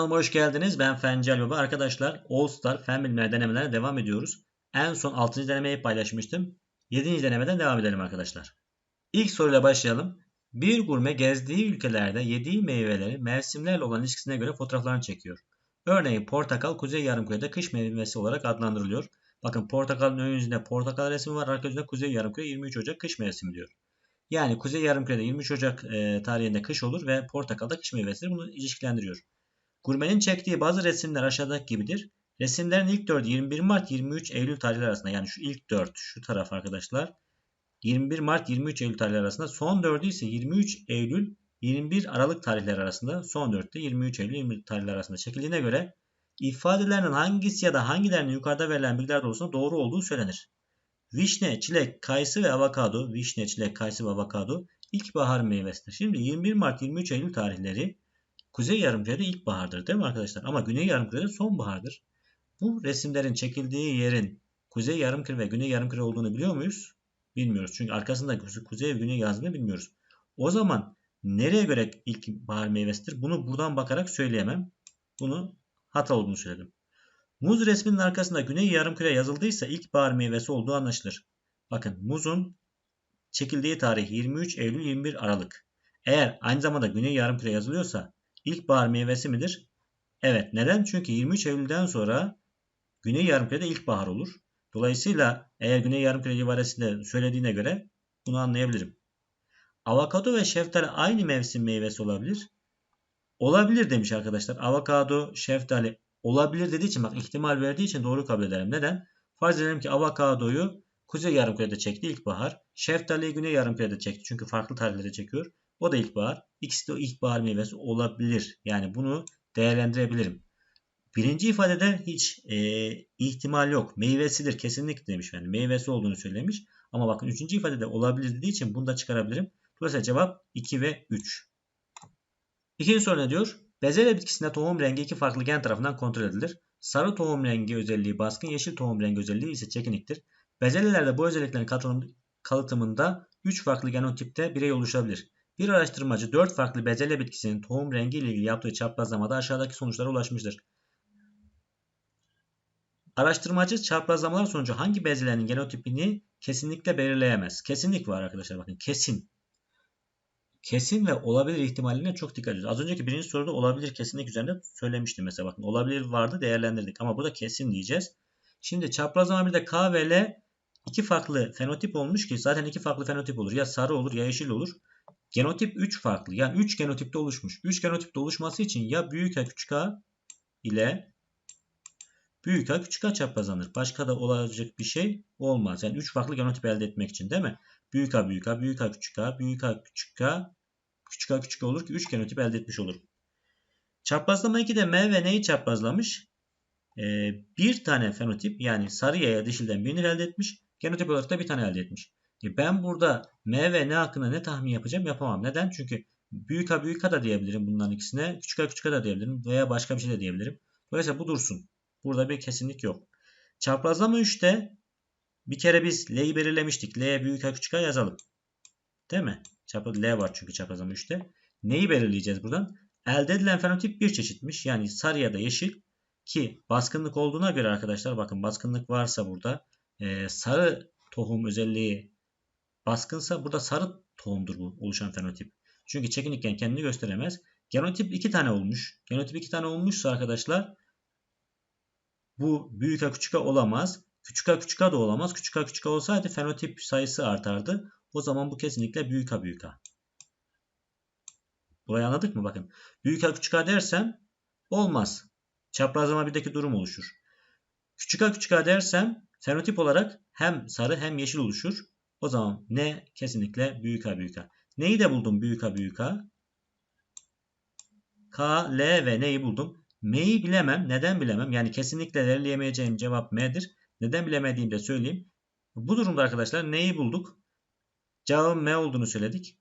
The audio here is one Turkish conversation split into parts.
Kanalıma hoş geldiniz. Ben Fencel Baba. Arkadaşlar All Star Fen Bilimleri denemelerine devam ediyoruz. En son 6. denemeyi paylaşmıştım. 7. denemeden devam edelim arkadaşlar. İlk soruyla başlayalım. Bir gurme gezdiği ülkelerde yediği meyveleri mevsimlerle olan ilişkisine göre fotoğraflarını çekiyor. Örneğin portakal Kuzey Yarımküre'de kış meyvesi olarak adlandırılıyor. Bakın portakalın ön yüzünde portakal resmi var. Arka yüzünde Kuzey Yarımküre 23 Ocak kış mevsimi diyor. Yani Kuzey Yarımküre'de 23 Ocak tarihinde kış olur ve portakal da kış meyvesidir. Bunu ilişkilendiriyor. Gurmenin çektiği bazı resimler aşağıdaki gibidir. Resimlerin ilk 4 21 Mart 23 Eylül tarihleri arasında yani şu ilk 4 şu taraf arkadaşlar 21 Mart 23 Eylül tarihleri arasında son 4'ü ise 23 Eylül 21 Aralık tarihleri arasında son 4'te 23 Eylül 21 tarihleri arasında çekildiğine göre ifadelerinin hangisi ya da hangilerinin yukarıda verilen bilgiler doğrusunda doğru olduğu söylenir. Vişne, çilek, kayısı ve avokado, vişne, çilek, kayısı ve avokado ilkbahar meyvesidir. Şimdi 21 Mart 23 Eylül tarihleri Kuzey Yarımküre'de ilkbahardır değil mi arkadaşlar? Ama Güney Yarımküre'de sonbahardır. Bu resimlerin çekildiği yerin Kuzey Yarımküre ve Güney Yarımküre olduğunu biliyor muyuz? Bilmiyoruz. Çünkü arkasında Kuzey ve Güney yazdığını bilmiyoruz. O zaman nereye göre ilkbahar meyvesidir? Bunu buradan bakarak söyleyemem. Bunu hata olduğunu söyledim. Muz resminin arkasında Güney Yarımküre yazıldıysa ilkbahar meyvesi olduğu anlaşılır. Bakın muzun çekildiği tarih 23 Eylül 21 Aralık. Eğer aynı zamanda Güney Yarımküre yazılıyorsa ilkbahar meyvesi midir? Evet. Neden? Çünkü 23 Eylül'den sonra Güney Yarımküre'de ilkbahar olur. Dolayısıyla eğer Güney Yarımküre ibaresinde söylediğine göre bunu anlayabilirim. Avokado ve şeftali aynı mevsim meyvesi olabilir. Olabilir demiş arkadaşlar. Avokado, şeftali olabilir dediği için bak ihtimal verdiği için doğru kabul ederim. Neden? Farz edelim ki avokadoyu Kuzey Yarımküre'de çekti ilkbahar. Şeftaliyi Güney Yarımküre'de çekti çünkü farklı tarihlerde çekiyor. O da ilkbahar. İkisi de ilkbahar meyvesi olabilir. Yani bunu değerlendirebilirim. Birinci ifadede hiç e, ihtimal yok. Meyvesidir kesinlikle demiş. Yani meyvesi olduğunu söylemiş. Ama bakın üçüncü ifadede olabilir dediği için bunu da çıkarabilirim. Dolayısıyla cevap 2 ve 3. İkinci soru ne diyor? Bezelye bitkisinde tohum rengi iki farklı gen tarafından kontrol edilir. Sarı tohum rengi özelliği baskın, yeşil tohum rengi özelliği ise çekiniktir. Bezelyelerde bu özelliklerin kalıtımında 3 farklı genotipte birey oluşabilir. Bir araştırmacı 4 farklı bezelye bitkisinin tohum rengi ile ilgili yaptığı çaprazlamada aşağıdaki sonuçlara ulaşmıştır. Araştırmacı çaprazlamalar sonucu hangi bezelerin genotipini kesinlikle belirleyemez. Kesinlik var arkadaşlar bakın kesin. Kesin ve olabilir ihtimaline çok dikkat ediyoruz. Az önceki birinci soruda olabilir kesinlik üzerinde söylemiştim mesela bakın. Olabilir vardı değerlendirdik ama burada kesin diyeceğiz. Şimdi çaprazlama bir de K ve L iki farklı fenotip olmuş ki zaten iki farklı fenotip olur. Ya sarı olur ya yeşil olur. Genotip 3 farklı. Yani 3 genotipte oluşmuş. 3 genotipte oluşması için ya büyük A küçük A ile büyük A küçük A çaprazlanır. Başka da olacak bir şey olmaz. Yani 3 farklı genotip elde etmek için değil mi? Büyük A büyük A, büyük A küçük A, büyük A küçük A, küçük A küçük A olur ki 3 genotip elde etmiş olur. Çaprazlama 2'de M ve N'yi çaprazlamış. Ee, bir tane fenotip yani sarı ya dişilden birini elde etmiş. Genotip olarak da bir tane elde etmiş. E ben burada M ve N hakkında ne tahmin yapacağım? Yapamam. Neden? Çünkü büyük A büyük A da diyebilirim bunların ikisine. Küçük A küçük A da diyebilirim. Veya başka bir şey de diyebilirim. Dolayısıyla bu dursun. Burada bir kesinlik yok. Çaprazlama 3'te bir kere biz L'yi belirlemiştik. L büyük A küçük A yazalım. Değil mi? Çapraz L var çünkü çaprazlama 3'te. Neyi belirleyeceğiz buradan? Elde edilen fenotip bir çeşitmiş. Yani sarı ya da yeşil. Ki baskınlık olduğuna göre arkadaşlar bakın baskınlık varsa burada e, sarı tohum özelliği baskınsa burada sarı tohumdur bu oluşan fenotip. Çünkü çekinikken kendini gösteremez. Genotip 2 tane olmuş. Genotip 2 tane olmuşsa arkadaşlar bu büyük A küçük A olamaz. Küçük A küçük A da olamaz. Küçük A küçük A olsaydı fenotip sayısı artardı. O zaman bu kesinlikle büyük A büyük A. Burayı anladık mı? Bakın. Büyük A küçük A dersem olmaz. Çaprazlama birdeki durum oluşur. Küçük A küçük A dersem fenotip olarak hem sarı hem yeşil oluşur. O zaman ne kesinlikle büyük A büyük A. Neyi de buldum büyük A büyük A? K, L ve neyi buldum? M'yi bilemem. Neden bilemem? Yani kesinlikle belirleyemeyeceğim cevap M'dir. Neden bilemediğimi de söyleyeyim. Bu durumda arkadaşlar neyi bulduk? Cevabın M olduğunu söyledik.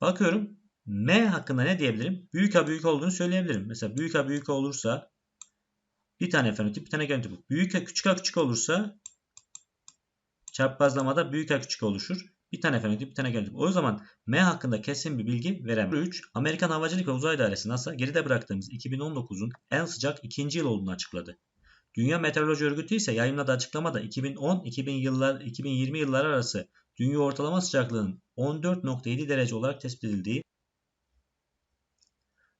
Bakıyorum. M hakkında ne diyebilirim? Büyük A büyük olduğunu söyleyebilirim. Mesela büyük A büyük olursa bir tane fenotip bir tane genotip. Büyük A küçük A küçük olursa çaprazlamada büyük A küçük oluşur. Bir tane fenotip, bir tane genotip. O zaman M hakkında kesin bir bilgi veremem. 3. Amerikan Havacılık ve Uzay Dairesi NASA geride bıraktığımız 2019'un en sıcak ikinci yıl olduğunu açıkladı. Dünya Meteoroloji Örgütü ise yayınladığı açıklamada 2010-2020 yıllar, 2020 yılları arası dünya ortalama sıcaklığının 14.7 derece olarak tespit edildiği,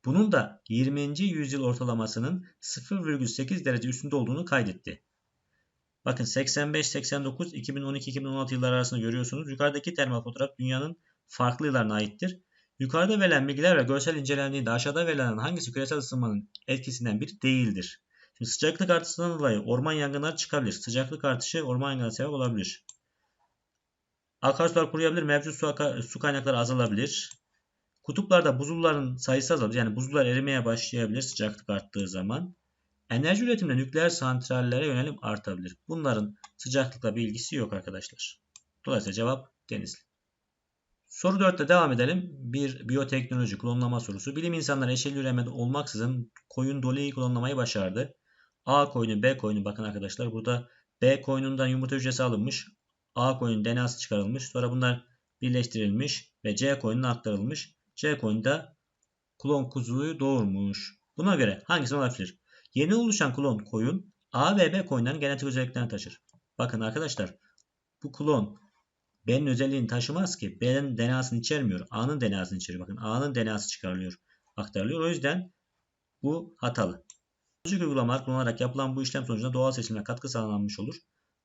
bunun da 20. yüzyıl ortalamasının 0,8 derece üstünde olduğunu kaydetti. Bakın 85, 89, 2012, 2016 yılları arasında görüyorsunuz. Yukarıdaki termal fotoğraf dünyanın farklı yıllarına aittir. Yukarıda verilen bilgiler ve görsel incelendiğinde aşağıda verilen hangisi küresel ısınmanın etkisinden biri değildir? Şimdi sıcaklık artışından dolayı orman yangınları çıkabilir. Sıcaklık artışı orman yangınına sebep olabilir. Akarsular kuruyabilir, mevcut su, su kaynakları azalabilir. Kutuplarda buzulların sayısı azalır. Yani buzullar erimeye başlayabilir sıcaklık arttığı zaman. Enerji üretiminde nükleer santrallere yönelim artabilir. Bunların sıcaklıkla bir ilgisi yok arkadaşlar. Dolayısıyla cevap Denizli. Soru 4'te devam edelim. Bir biyoteknoloji klonlama sorusu. Bilim insanları eşeli üremede olmaksızın koyun doleyi klonlamayı başardı. A koyunu B koyunu bakın arkadaşlar burada B koyunundan yumurta hücresi alınmış. A koyunun DNA'sı çıkarılmış. Sonra bunlar birleştirilmiş ve C koyununa aktarılmış. C koyunda klon kuzuyu doğurmuş. Buna göre hangisi olabilir? Yeni oluşan klon koyun A ve B koyunların genetik özelliklerini taşır. Bakın arkadaşlar bu klon B'nin özelliğini taşımaz ki. B'nin DNA'sını içermiyor. A'nın DNA'sını içeriyor. Bakın A'nın DNA'sı çıkarılıyor. Aktarılıyor. O yüzden bu hatalı. Lojik uygulamalar kullanarak yapılan bu işlem sonucunda doğal seçilime katkı sağlanmış olur.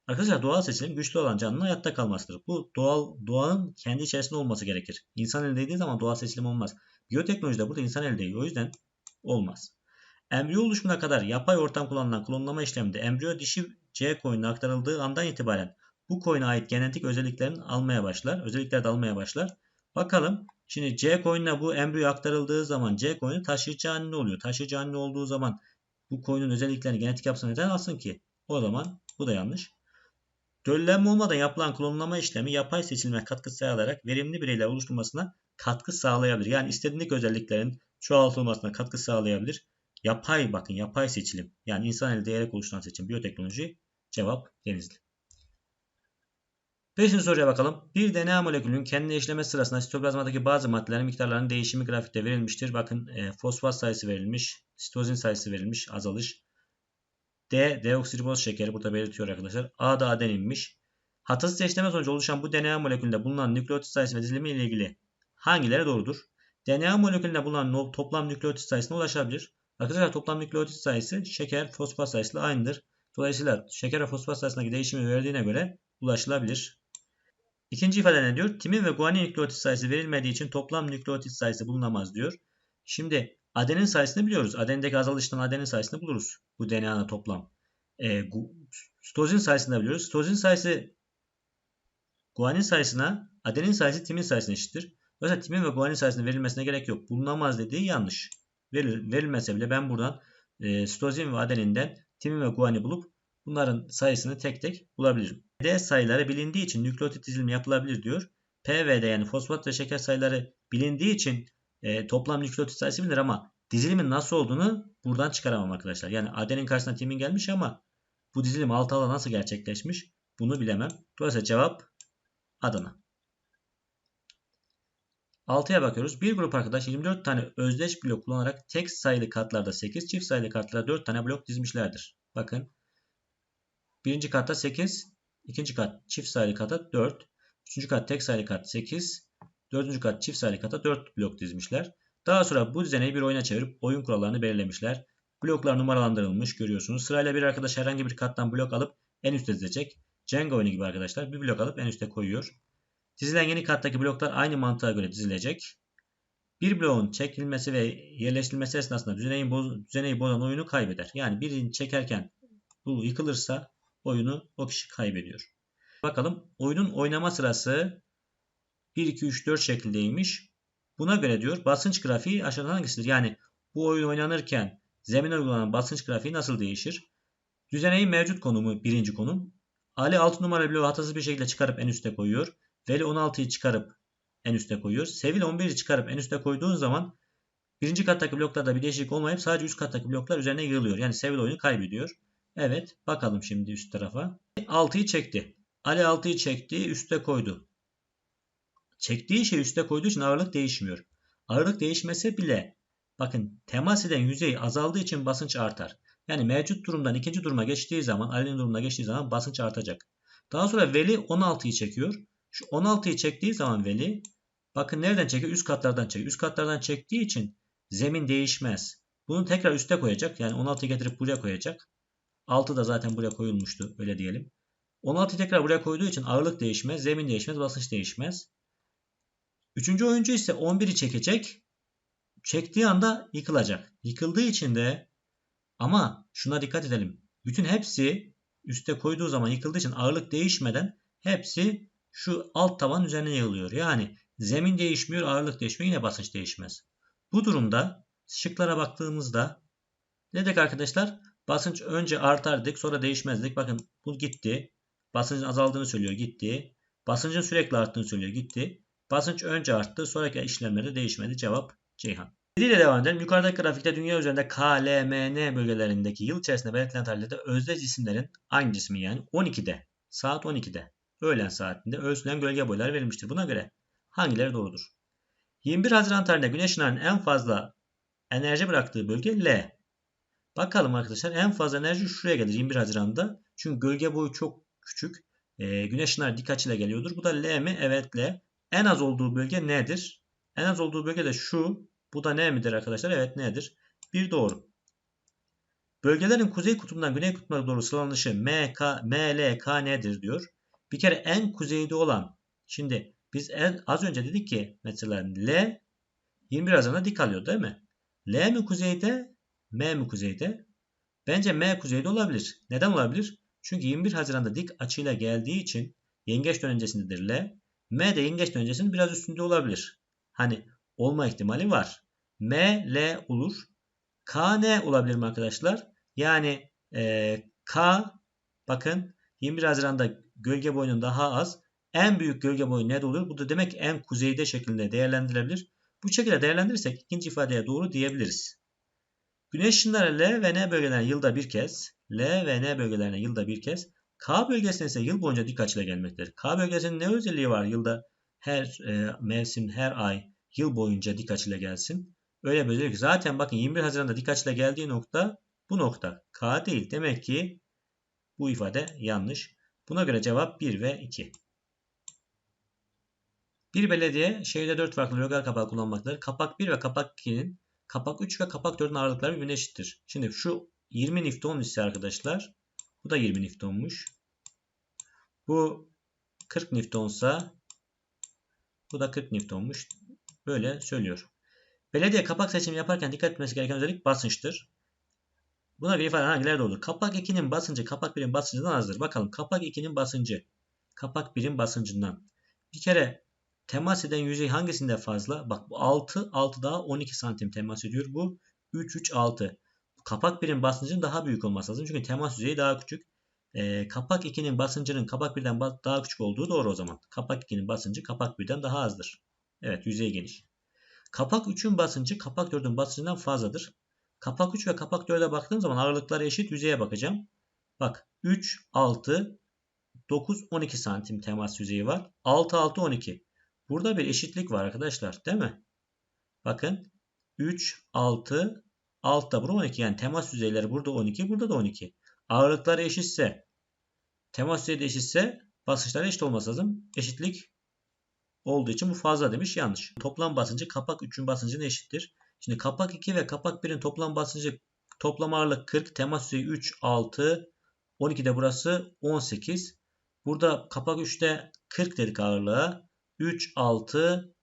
Arkadaşlar doğal seçilim güçlü olan canlının hayatta kalmasıdır. Bu doğal doğanın kendi içerisinde olması gerekir. İnsan elde zaman doğal seçilim olmaz. Biyoteknolojide burada insan elde O yüzden olmaz. Embriyo oluşumuna kadar yapay ortam kullanılan klonlama işleminde embriyo dişi C koyununa aktarıldığı andan itibaren bu koyuna ait genetik özelliklerin almaya başlar. Özellikler de almaya başlar. Bakalım şimdi C koyununa bu embriyo aktarıldığı zaman C koyunu taşıyıcı anne oluyor. Taşıyıcı anne olduğu zaman bu koyunun özelliklerini genetik yapısına neden alsın ki? O zaman bu da yanlış. Döllenme olmadan yapılan klonlama işlemi yapay seçilme katkı sağlayarak verimli bireyler oluşturmasına katkı sağlayabilir. Yani istediğindeki özelliklerin çoğaltılmasına katkı sağlayabilir. Yapay bakın yapay seçilim. Yani insan eli değerek oluşturan seçim biyoteknoloji cevap denizli. Beşinci soruya bakalım. Bir DNA molekülünün kendine işleme sırasında sitoplazmadaki bazı maddelerin miktarlarının değişimi grafikte verilmiştir. Bakın e, fosfat sayısı verilmiş. Sitozin sayısı verilmiş. Azalış. D. Deoksiriboz şekeri burada belirtiyor arkadaşlar. A da adeninmiş. Hatasız eşleme sonucu oluşan bu DNA molekülünde bulunan nükleotit sayısı ve dizilimi ile ilgili hangileri doğrudur? DNA molekülünde bulunan toplam nükleotit sayısına ulaşabilir. Arkadaşlar toplam nükleotit sayısı şeker fosfat sayısıyla aynıdır. Dolayısıyla şeker ve fosfat sayısındaki değişimi verdiğine göre ulaşılabilir. İkinci ifade ne diyor? Timin ve guanin nükleotit sayısı verilmediği için toplam nükleotit sayısı bulunamaz diyor. Şimdi adenin sayısını biliyoruz. Adenindeki azalıştan adenin sayısını buluruz. Bu DNA'nın toplam. E, stozin sayısını da biliyoruz. Stozin sayısı guanin sayısına, adenin sayısı timin sayısına eşittir. Dolayısıyla timin ve guanin sayısının verilmesine gerek yok. Bulunamaz dediği yanlış. Veril, verilmese bile ben buradan e, stozin ve adeninden timin ve guani bulup bunların sayısını tek tek bulabilirim. D sayıları bilindiği için nükleotit dizilimi yapılabilir diyor. P ve D yani fosfat ve şeker sayıları bilindiği için e, toplam nükleotit sayısı bilinir ama dizilimin nasıl olduğunu buradan çıkaramam arkadaşlar. Yani adenin karşısına timin gelmiş ama bu dizilim alt ala nasıl gerçekleşmiş bunu bilemem. Dolayısıyla cevap Adana. 6'ya bakıyoruz. Bir grup arkadaş 24 tane özdeş blok kullanarak tek sayılı katlarda 8, çift sayılı katlarda 4 tane blok dizmişlerdir. Bakın. Birinci katta 8, ikinci kat çift sayılı kata 4, üçüncü kat tek sayılı kat 8, dördüncü kat çift sayılı kata 4 blok dizmişler. Daha sonra bu düzeneyi bir oyuna çevirip oyun kurallarını belirlemişler. Bloklar numaralandırılmış görüyorsunuz. Sırayla bir arkadaş herhangi bir kattan blok alıp en üste dizecek. Jenga oyunu gibi arkadaşlar. Bir blok alıp en üste koyuyor. Dizilen yeni kattaki bloklar aynı mantığa göre dizilecek. Bir bloğun çekilmesi ve yerleştirilmesi esnasında düzeneyi, boz, düzeneyi bozan oyunu kaybeder. Yani birini çekerken bu yıkılırsa oyunu o kişi kaybediyor. Bakalım oyunun oynama sırası 1, 2, 3, 4 şeklindeymiş. Buna göre diyor basınç grafiği aşağıdan hangisidir? Yani bu oyun oynanırken zemine uygulanan basınç grafiği nasıl değişir? Düzeneyin mevcut konumu birinci konum. Ali 6 numaralı bloğu hatasız bir şekilde çıkarıp en üste koyuyor. Veli 16'yı çıkarıp en üste koyuyor. Sevil 11'i çıkarıp en üste koyduğun zaman birinci kattaki bloklarda bir değişiklik olmayıp sadece üst kattaki bloklar üzerine yığılıyor. Yani Sevil oyunu kaybediyor. Evet bakalım şimdi üst tarafa. 6'yı çekti. Ali 6'yı çekti üste koydu. çektiği şey üste koyduğu için ağırlık değişmiyor. Ağırlık değişmese bile bakın temas eden yüzey azaldığı için basınç artar. Yani mevcut durumdan ikinci duruma geçtiği zaman, Ali'nin durumuna geçtiği zaman basınç artacak. Daha sonra Veli 16'yı çekiyor. Şu 16'yı çektiği zaman Veli bakın nereden çekiyor? Üst katlardan çekiyor. Üst katlardan çektiği için zemin değişmez. Bunu tekrar üste koyacak. Yani 16'yı getirip buraya koyacak. 6 da zaten buraya koyulmuştu. Öyle diyelim. 16'yı tekrar buraya koyduğu için ağırlık değişmez. Zemin değişmez. Basınç değişmez. Üçüncü oyuncu ise 11'i çekecek. Çektiği anda yıkılacak. Yıkıldığı için de ama şuna dikkat edelim. Bütün hepsi üste koyduğu zaman yıkıldığı için ağırlık değişmeden hepsi şu alt taban üzerine yığılıyor. Yani zemin değişmiyor, ağırlık değişmiyor, yine basınç değişmez. Bu durumda şıklara baktığımızda dedik arkadaşlar? Basınç önce artardık sonra değişmezdik. Bakın bu gitti. Basıncın azaldığını söylüyor gitti. Basıncın sürekli arttığını söylüyor gitti. Basınç önce arttı sonraki işlemlerde değişmedi. Cevap Ceyhan. ile devam edelim. Yukarıdaki grafikte dünya üzerinde K, L, M, N bölgelerindeki yıl içerisinde belirtilen tarihlerde özde cisimlerin aynı cismi yani 12'de saat 12'de öğlen saatinde ölçülen gölge boyları verilmiştir. Buna göre hangileri doğrudur? 21 Haziran tarihinde güneş ışınlarının en fazla enerji bıraktığı bölge L. Bakalım arkadaşlar en fazla enerji şuraya gelir 21 Haziran'da. Çünkü gölge boyu çok küçük. E, güneş ışınları dik açıyla geliyordur. Bu da L mi? Evet L. En az olduğu bölge nedir? En az olduğu bölge de şu. Bu da ne midir arkadaşlar? Evet nedir? Bir doğru. Bölgelerin kuzey kutbundan güney kutbuna doğru sıralanışı M, K, M, L, K nedir diyor. Bir kere en kuzeyde olan şimdi biz en, az önce dedik ki mesela L 21 Haziran'da dik alıyor değil mi? L mi kuzeyde M mi kuzeyde? Bence M kuzeyde olabilir. Neden olabilir? Çünkü 21 Haziran'da dik açıyla geldiği için yengeç dönencesindedir L. M de yengeç dönencesin biraz üstünde olabilir. Hani olma ihtimali var. M, L olur. K, N olabilir mi arkadaşlar? Yani e, K bakın 21 Haziran'da gölge boyunun daha az. En büyük gölge boyu ne olur? Bu da demek en kuzeyde şeklinde değerlendirilebilir. Bu şekilde değerlendirirsek ikinci ifadeye doğru diyebiliriz. Güneş ışınları L ve N bölgelerine yılda bir kez, L ve N bölgelerine yılda bir kez, K bölgesine ise yıl boyunca dik açıyla gelmektedir. K bölgesinin ne özelliği var yılda? Her e, mevsim, her ay, yıl boyunca dik açıyla gelsin. Öyle bir özellik. Zaten bakın 21 Haziran'da dik açıyla geldiği nokta bu nokta. K değil. Demek ki bu ifade yanlış. Buna göre cevap 1 ve 2. Bir belediye şehirde 4 farklı rögar kapağı kullanmaktadır. Kapak 1 ve kapak 2'nin kapak 3 ve kapak 4'ün ağırlıkları birbirine eşittir. Şimdi şu 20 Newton ise arkadaşlar bu da 20 Newton'muş. Bu 40 Newton'sa bu da 40 Newton'muş. Böyle söylüyor. Belediye kapak seçimi yaparken dikkat etmesi gereken özellik basınçtır. Buna göre ifade hangileri olur? Kapak 2'nin basıncı kapak 1'in basıncından azdır. Bakalım kapak 2'nin basıncı kapak 1'in basıncından. Bir kere temas eden yüzey hangisinde fazla? Bak bu 6, 6 daha 12 santim temas ediyor. Bu 3, 3, 6. Kapak 1'in basıncının daha büyük olması lazım. Çünkü temas yüzeyi daha küçük. E, kapak 2'nin basıncının kapak 1'den daha küçük olduğu doğru o zaman. Kapak 2'nin basıncı kapak 1'den daha azdır. Evet yüzey geniş. Kapak 3'ün basıncı kapak 4'ün basıncından fazladır. Kapak 3 ve kapak 4'e baktığım zaman ağırlıkları eşit yüzeye bakacağım. Bak 3, 6, 9, 12 santim temas yüzeyi var. 6, 6, 12. Burada bir eşitlik var arkadaşlar değil mi? Bakın 3, 6, altta burada 12. Yani temas yüzeyleri burada 12, burada da 12. Ağırlıkları eşitse, temas yüzeyi de eşitse basınçları eşit olması lazım. Eşitlik olduğu için bu fazla demiş yanlış. Toplam basıncı kapak 3'ün basıncına eşittir. Şimdi kapak 2 ve kapak 1'in toplam basıncı toplam ağırlık 40. Temas yüzeyi 3, 6, 12 de burası 18. Burada kapak 3'te 40 dedik ağırlığa. 3, 6,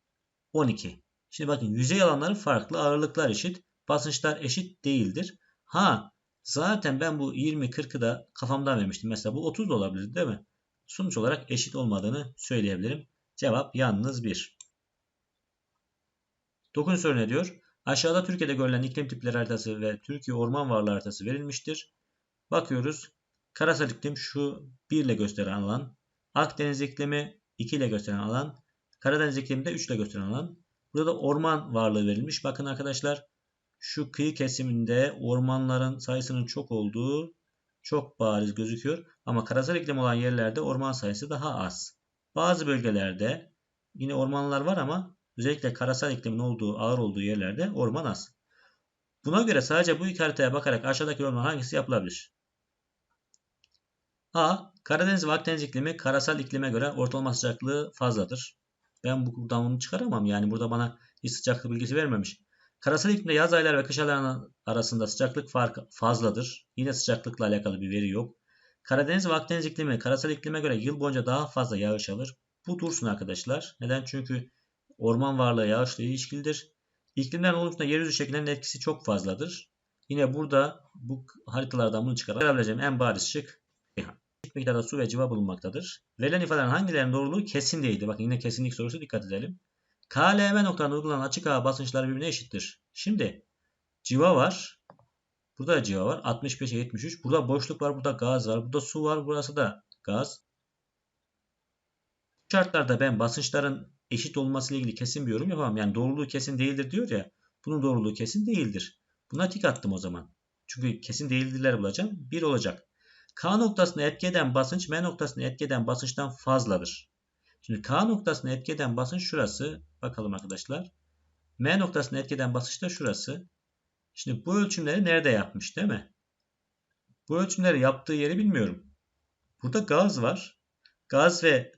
12. Şimdi bakın yüzey alanları farklı. Ağırlıklar eşit. Basınçlar eşit değildir. Ha zaten ben bu 20, 40'ı da kafamdan vermiştim. Mesela bu 30 da olabilir değil mi? Sonuç olarak eşit olmadığını söyleyebilirim. Cevap yalnız 1. 9. soru ne diyor? Aşağıda Türkiye'de görülen iklim tipleri haritası ve Türkiye orman varlığı haritası verilmiştir. Bakıyoruz. Karasal iklim şu 1 ile gösteren alan. Akdeniz iklimi 2 ile gösteren alan. Karadeniz iklimi de 3 ile gösteren alan. Burada da orman varlığı verilmiş. Bakın arkadaşlar şu kıyı kesiminde ormanların sayısının çok olduğu çok bariz gözüküyor. Ama karasal iklim olan yerlerde orman sayısı daha az. Bazı bölgelerde Yine ormanlar var ama özellikle karasal iklimin olduğu, ağır olduğu yerlerde orman az. Buna göre sadece bu iki haritaya bakarak aşağıdaki orman hangisi yapılabilir? A. Karadeniz ve Akdeniz iklimi karasal iklime göre ortalama sıcaklığı fazladır. Ben buradan bunu çıkaramam. Yani burada bana hiç sıcaklık bilgisi vermemiş. Karasal iklimde yaz ayları ve kış ayları arasında sıcaklık farkı fazladır. Yine sıcaklıkla alakalı bir veri yok. Karadeniz ve Akdeniz iklimi karasal iklime göre yıl boyunca daha fazla yağış alır. Bu dursun arkadaşlar. Neden? Çünkü orman varlığı yağışla ilişkilidir. İklimlerin oluşumunda yeryüzü şekillerinin etkisi çok fazladır. Yine burada bu haritalardan bunu çıkarabileceğim en bariz şık Ceyhan. miktarda su ve civa bulunmaktadır. Verilen ifadelerin hangilerinin doğruluğu kesin değildir. Bakın yine kesinlik sorusu dikkat edelim. KLM noktalarında uygulanan açık hava basınçları birbirine eşittir. Şimdi civa var. Burada da civa var. 65'e 73. Burada boşluk var. Burada gaz var. Burada su var. Burası da gaz. Bu şartlarda ben basınçların eşit olması ile ilgili kesin bir yorum yapamam. Yani doğruluğu kesin değildir diyor ya. Bunun doğruluğu kesin değildir. Buna tik attım o zaman. Çünkü kesin değildirler bulacağım. 1 olacak. K noktasını etki eden basınç M noktasını etki eden basınçtan fazladır. Şimdi K noktasını etki eden basınç şurası. Bakalım arkadaşlar. M noktasını etki eden basınç da şurası. Şimdi bu ölçümleri nerede yapmış değil mi? Bu ölçümleri yaptığı yeri bilmiyorum. Burada gaz var. Gaz ve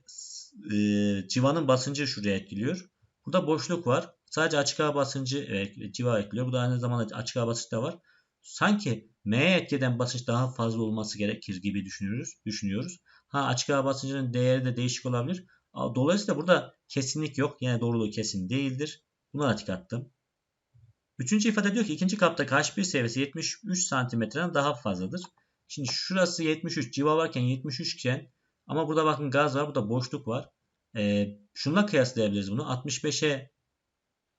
e, civanın basıncı şuraya etkiliyor. Burada boşluk var. Sadece açık hava basıncı e, civa ekliyor. Bu da aynı zamanda açık hava basıncı da var. Sanki M'ye etkeden basınç daha fazla olması gerekir gibi düşünüyoruz. düşünüyoruz. Ha açık hava basıncının değeri de değişik olabilir. Dolayısıyla burada kesinlik yok. Yani doğruluğu kesin değildir. Buna da tik attım. Üçüncü ifade diyor ki ikinci kaptaki H1 seviyesi 73 santimetreden daha fazladır. Şimdi şurası 73 civa varken 73 iken ama burada bakın gaz var burada boşluk var. E, şununla kıyaslayabiliriz bunu. 65'e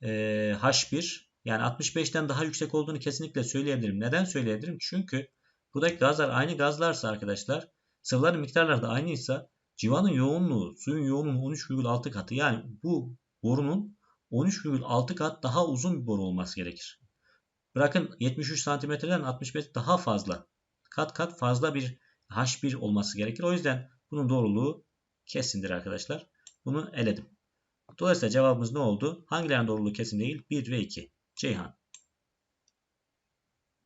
e, H1 yani 65'ten daha yüksek olduğunu kesinlikle söyleyebilirim. Neden söyleyebilirim? Çünkü buradaki gazlar aynı gazlarsa arkadaşlar sıvıların miktarları da aynıysa civanın yoğunluğu suyun yoğunluğunun 13,6 katı. Yani bu borunun 13,6 kat daha uzun bir boru olması gerekir. Bırakın 73 santimetreden 65 daha fazla. Kat kat fazla bir H1 olması gerekir. O yüzden bunun doğruluğu kesindir arkadaşlar. Bunu eledim. Dolayısıyla cevabımız ne oldu? Hangilerinin doğruluğu kesin değil? 1 ve 2. Ceyhan.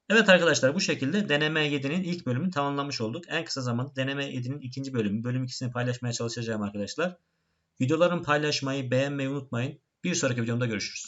Evet arkadaşlar bu şekilde deneme 7'nin ilk bölümünü tamamlamış olduk. En kısa zamanda deneme 7'nin ikinci bölümü, bölüm 2'sini paylaşmaya çalışacağım arkadaşlar. Videolarımı paylaşmayı, beğenmeyi unutmayın. Bir sonraki videomda görüşürüz.